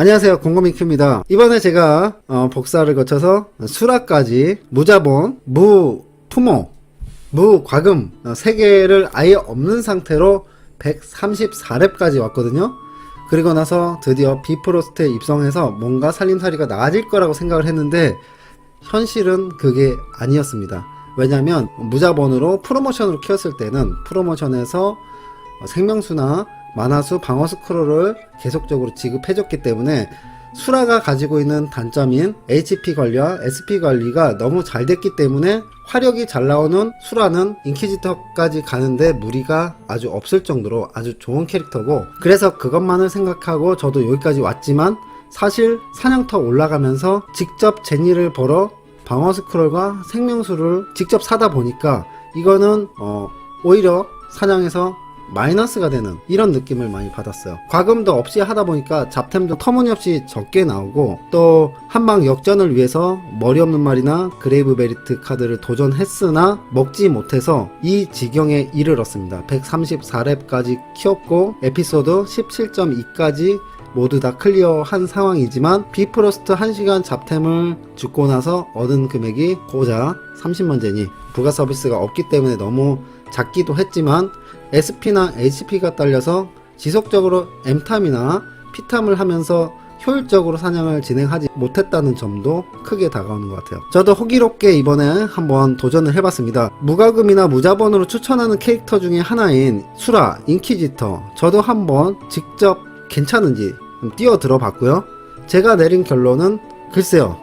안녕하세요. 공고민 큐입니다. 이번에 제가 어, 복사를 거쳐서 수라까지 무자본, 무투모, 무과금 어, 세 개를 아예 없는 상태로 134렙까지 왔거든요. 그리고 나서 드디어 비프로스트에 입성해서 뭔가 살림살이가 나아질 거라고 생각을 했는데 현실은 그게 아니었습니다. 왜냐면 무자본으로 프로모션으로 키웠을 때는 프로모션에서 어, 생명수나 만화수 방어 스크롤을 계속적으로 지급해줬기 때문에 수라가 가지고 있는 단점인 HP 관리와 SP 관리가 너무 잘 됐기 때문에 화력이 잘 나오는 수라는 인키지터까지 가는데 무리가 아주 없을 정도로 아주 좋은 캐릭터고 그래서 그것만을 생각하고 저도 여기까지 왔지만 사실 사냥터 올라가면서 직접 제니를 벌어 방어 스크롤과 생명수를 직접 사다 보니까 이거는 어 오히려 사냥에서 마이너스가 되는 이런 느낌을 많이 받았어요. 과금도 없이 하다 보니까 잡템도 터무니없이 적게 나오고 또 한방 역전을 위해서 머리 없는 말이나 그레이브 베리트 카드를 도전했으나 먹지 못해서 이 지경에 이르렀습니다. 134렙까지 키웠고 에피소드 17.2까지 모두 다 클리어한 상황이지만 비프로스트 1시간 잡템을 죽고 나서 얻은 금액이 고작 30만 제니 부가 서비스가 없기 때문에 너무 작기도 했지만 SP나 HP가 딸려서 지속적으로 M탐이나 P탐을 하면서 효율적으로 사냥을 진행하지 못했다는 점도 크게 다가오는 것 같아요. 저도 호기롭게 이번에 한번 도전을 해봤습니다. 무과금이나 무자본으로 추천하는 캐릭터 중에 하나인 수라, 인키지터. 저도 한번 직접 괜찮은지 뛰어들어 봤고요. 제가 내린 결론은 글쎄요.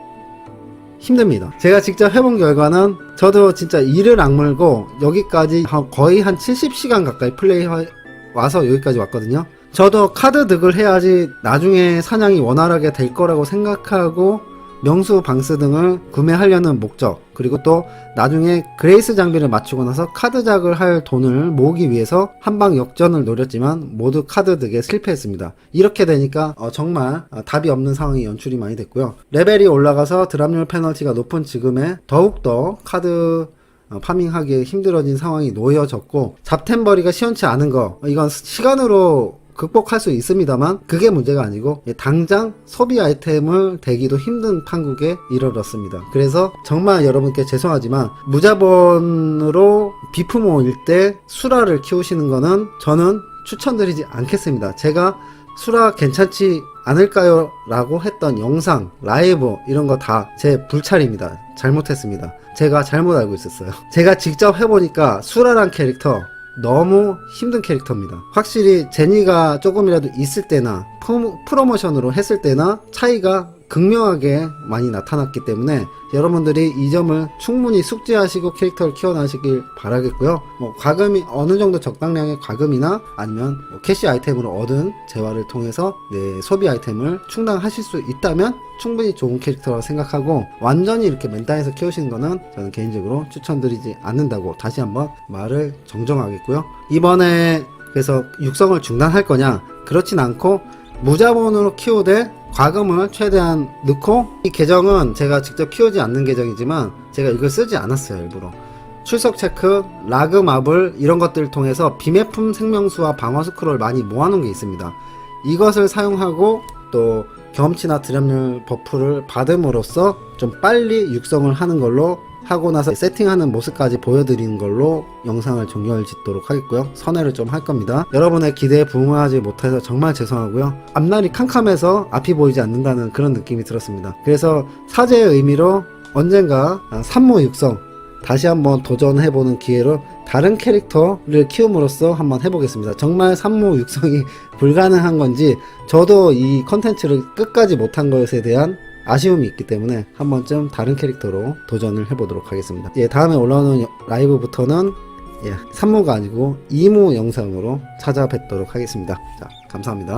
힘듭니다. 제가 직접 해본 결과는 저도 진짜 이를 악물고 여기까지 한- 거의 한 70시간 가까이 플레이 와서 여기까지 왔거든요. 저도 카드 득을 해야지 나중에 사냥이 원활하게 될 거라고 생각하고 명수 방스 등을 구매하려는 목적 그리고 또 나중에 그레이스 장비를 맞추고 나서 카드작을 할 돈을 모으기 위해서 한방 역전을 노렸지만 모두 카드 득에 실패했습니다. 이렇게 되니까 어, 정말 어, 답이 없는 상황이 연출이 많이 됐고요. 레벨이 올라가서 드랍률 페널티가 높은 지금에 더욱더 카드 어, 파밍하기 힘들어진 상황이 놓여졌고 잡템벌이가 시원치 않은 거 이건 시간으로 극복할 수 있습니다만 그게 문제가 아니고 예, 당장 소비 아이템을 대기도 힘든 판국에 이르렀습니다. 그래서 정말 여러분께 죄송하지만 무자본으로 비프모일 때 수라를 키우시는 거는 저는 추천드리지 않겠습니다. 제가 수라 괜찮지 않을까요? 라고 했던 영상, 라이브 이런 거 다 제 불찰입니다. 잘못했습니다. 제가 잘못 알고 있었어요. 제가 직접 해보니까 수라란 캐릭터 너무 힘든 캐릭터입니다. 확실히 제니가 조금이라도 있을 때나 프로- 프로모션으로 했을 때나 차이가 극명하게 많이 나타났기 때문에 여러분들이 이 점을 충분히 숙지하시고 캐릭터를 키워나시길 바라겠고요. 뭐 과금이 어느 정도 적당량의 과금이나 아니면 뭐 캐시 아이템으로 얻은 재화를 통해서 내 소비 아이템을 충당하실 수 있다면 충분히 좋은 캐릭터라고 생각하고 완전히 이렇게 맨땅에서 키우시는 거는 저는 개인적으로 추천드리지 않는다고 다시 한번 말을 정정하겠고요. 이번에 그래서 육성을 중단할 거냐? 그렇진 않고 무자본으로 키우되 과금을 최대한 넣고 이 계정은 제가 직접 키우지 않는 계정이지만 제가 이걸 쓰지 않았어요 일부러. 출석 체크, 라그 마블 이런 것들을 통해서 비매품 생명수와 방어 스크롤 많이 모아놓은 게 있습니다. 이것을 사용하고 또 경험치나 드랍률 버프를 받음으로써 좀 빨리 육성을 하는 걸로 하고 나서 세팅하는 모습까지 보여드리는 걸로 영상을 종결 짓도록 하겠고요. 선회를 좀 할 겁니다. 여러분의 기대에 부응하지 못해서 정말 죄송하고요. 앞날이 캄캄해서 앞이 보이지 않는다는 그런 느낌이 들었습니다. 그래서 사죄의 의미로 언젠가 산모 육성 다시 한번 도전해보는 기회로 다른 캐릭터를 키움으로써 한번 해보겠습니다. 정말 산모 육성이 불가능한 건지 저도 이 컨텐츠를 끝까지 못한 것에 대한 아쉬움이 있기 때문에 한 번쯤 다른 캐릭터로 도전을 해보도록 하겠습니다. 예, 다음에 올라오는 여- 라이브부터는 예, 3무가 아니고 2무 영상으로 찾아뵙도록 하겠습니다. 자, 감사합니다.